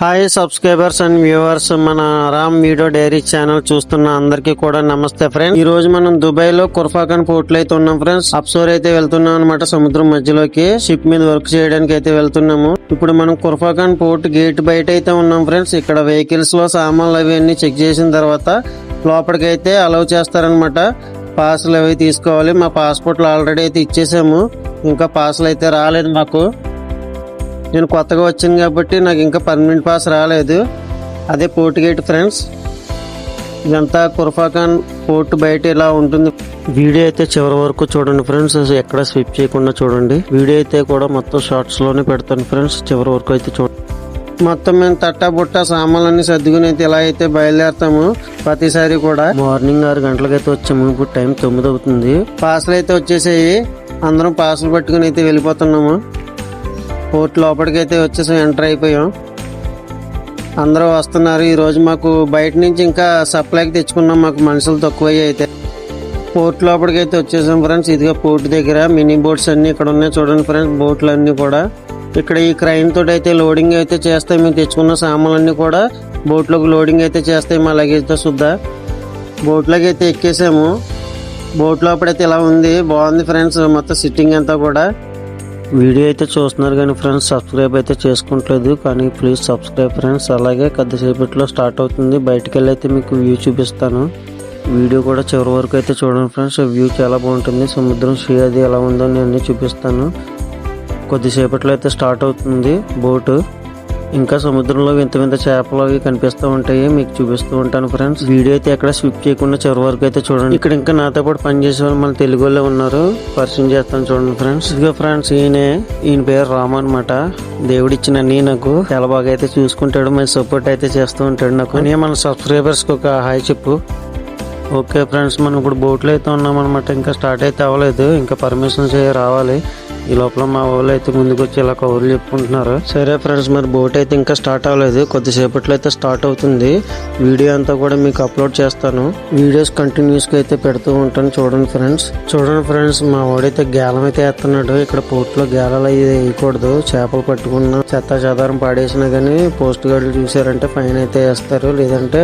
Hi subscribers and viewers మన Ram video dairy channel చూస్తున్న అందరికీ కూడా నమస్తే ఫ్రెండ్స్. ఈ రోజు మనం దుబాయ్లో కుర్ఫాఖాన్ పోర్ట్ అయితే ఉన్నాం ఫ్రెండ్స్. అప్సోర్ అయితే వెళ్తున్నాం అనమాట సముద్రం మధ్యలోకి. షిప్ మీద వర్క్ చేయడానికి అయితే వెళ్తున్నాము. ఇప్పుడు మనం కుర్ఫాఖాన్ పోర్ట్ గేట్ బయట అయితే ఉన్నాం ఫ్రెండ్స్. ఇక్కడ వెహికల్స్లో సామాన్లు అవి చెక్ చేసిన తర్వాత లోపలికి అయితే అలౌ చేస్తారనమాట పాసులు అవి తీసుకోవాలి. మా పాస్పోర్ట్లు ఆల్రెడీ అయితే ఇచ్చేసాము. ఇంకా పాసులు అయితే రాలేదు మాకు. నేను కొత్తగా వచ్చాను కాబట్టి నాకు ఇంకా పర్మనెంట్ పాస్ రాలేదు. అదే పోర్ట్ గేట్ ఫ్రెండ్స్ ఇదంతా కుర్ఫాఖాన్ పోర్ట్ బయట ఇలా ఉంటుంది. వీడియో అయితే చివరి వరకు చూడండి ఫ్రెండ్స్ ఎక్కడ స్విప్ చేయకుండా చూడండి. వీడియో అయితే కూడా మొత్తం షార్ట్స్లోనే పెడతాను ఫ్రెండ్స్ చివరి వరకు అయితే చూడండి. మొత్తం మేము తట్టా బుట్ట సామాన్లన్నీ సర్దుకుని అయితే ఇలా అయితే బయలుదేరుతాము. ప్రతిసారి కూడా మార్నింగ్ ఆరు గంటలకైతే వచ్చాము. ఇప్పుడు టైం తొమ్మిది అవుతుంది. పాసులు అయితే వచ్చేసాయి. అందరం పాసులు పట్టుకుని అయితే వెళ్ళిపోతున్నాము. పోర్ట్ లోపలికైతే వచ్చేసి వచ్చేసాం ఎంటర్ అయిపోయాం. అందరూ వస్తున్నారు. ఈరోజు మాకు బయట నుంచి ఇంకా సప్లైకి తెచ్చుకున్నాం. మాకు మనుషులు తక్కువయ్యి అయితే. పోర్ట్ లోపలికైతే వచ్చేసాం ఫ్రెండ్స్. ఇదిగా పోర్ట్ దగ్గర మినీ బోట్స్ అన్నీ ఇక్కడ ఉన్నాయి చూడండి ఫ్రెండ్స్ బోట్లు అన్నీ కూడా. ఇక్కడ ఈ క్రైన్ తోటి అయితే లోడింగ్ అయితే చేస్తాయి మేము తెచ్చుకున్న సామాన్లన్నీ కూడా బోట్లోకి లోడింగ్ అయితే చేస్తాయి మా లగేజ్తో శుద్ధ బోట్లోకి అయితే ఎక్కేసాము. బోట్ లోపడైతే ఇలా ఉంది. బాగుంది ఫ్రెండ్స్. మొత్తం సిట్టింగ్ అంతా కూడా. వీడియో అయితే చూస్తున్నారు కానీ ఫ్రెండ్స్ సబ్స్క్రైబ్ అయితే చేసుకుంటలేదు. కానీ ప్లీజ్ సబ్స్క్రైబ్ ఫ్రెండ్స్. అలాగే కొద్దిసేపట్లో స్టార్ట్ అవుతుంది. బయటికి వెళ్ళి అయితే మీకు వ్యూ చూపిస్తాను. వీడియో కూడా చివరి వరకు అయితే చూడండి ఫ్రెండ్స్. వ్యూ చాలా బాగుంటుంది. సముద్రం శ్రీ అది ఎలా ఉందో నేను అన్ని చూపిస్తాను. కొద్దిసేపట్లో అయితే స్టార్ట్ అవుతుంది బోటు. ఇంకా సముద్రంలో వింత వింత చేపలు అవి కనిపిస్తూ ఉంటాయి. మీకు చూపిస్తూ ఉంటాను ఫ్రెండ్స్. వీడియో అయితే ఎక్కడ స్విప్ చేయకుండా చివరి వరకు అయితే చూడండి. ఇక్కడ ఇంకా నాతో పాటు పనిచేసే వాళ్ళు మన తెలుగు వాళ్ళే ఉన్నారు. పరిచయం చేస్తాను చూడండి ఫ్రెండ్స్. ఇదిగో ఫ్రెండ్స్ ఈయనే ఈయన పేరు రామ్ అనమాట దేవుడిచ్చిన నీ నాకు. చాలా బాగా అయితే చూసుకుంటాడు. మంచి సపోర్ట్ అయితే చేస్తూ ఉంటాడు నాకు. అని మన సబ్స్క్రైబర్స్కి ఒక హాయ్ చెప్పు. ఓకే ఫ్రెండ్స్ మనం ఇప్పుడు బోట్లో అయితే ఉన్నాం అనమాట ఇంకా స్టార్ట్ అయితే అవ్వలేదు. ఇంకా పర్మిషన్స్ రావాలి. ఈ లోపల మా వాళ్ళు అయితే ముందుకు వచ్చి ఇలా కౌరులు చెప్పుకుంటున్నారు. సరే ఫ్రెండ్స్ మరి బోట్ అయితే ఇంకా స్టార్ట్ అవ్వలేదు. కొద్దిసేపట్లో అయితే స్టార్ట్ అవుతుంది. వీడియో అంతా కూడా మీకు అప్లోడ్ చేస్తాను. వీడియోస్ కంటిన్యూస్గా అయితే పెడుతూ ఉంటాను చూడండి ఫ్రెండ్స్. చూడండి ఫ్రెండ్స్ మా వాడైతే గేలం అయితే వేస్తున్నాడు ఇక్కడ పోర్ట్లో గేలాలు అవి వేయకూడదు. చేపలు పట్టుకున్న చెత్త చెదారం పాడేసినా కానీ పోస్ట్ గార్డులు చూసారంటే ఫైన్ అయితే వేస్తారు. లేదంటే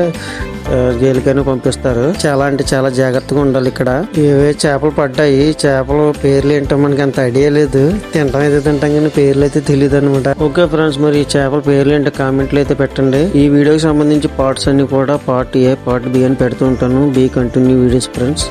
జైలుకైనా పంపిస్తారు. చాలా అంటే చాలా జాగ్రత్తగా ఉండాలి ఇక్కడ. ఏవే చేపలు పడ్డాయి చేపలు పేర్లు ఏంటో మనకి అంత ఐడియా లేదు. తింటాం అయితే తింటాం కానీ పేర్లు అయితే తెలియదు అనమాట ఓకే ఫ్రెండ్స్ మరి ఈ చేపల పేర్లు ఏంటో కామెంట్లు అయితే పెట్టండి. ఈ వీడియోకి సంబంధించి పార్ట్స్ అన్ని కూడా పార్ట్ ఏ పార్ట్ బి అని పెడుతూ ఉంటాను. Be continue videos friends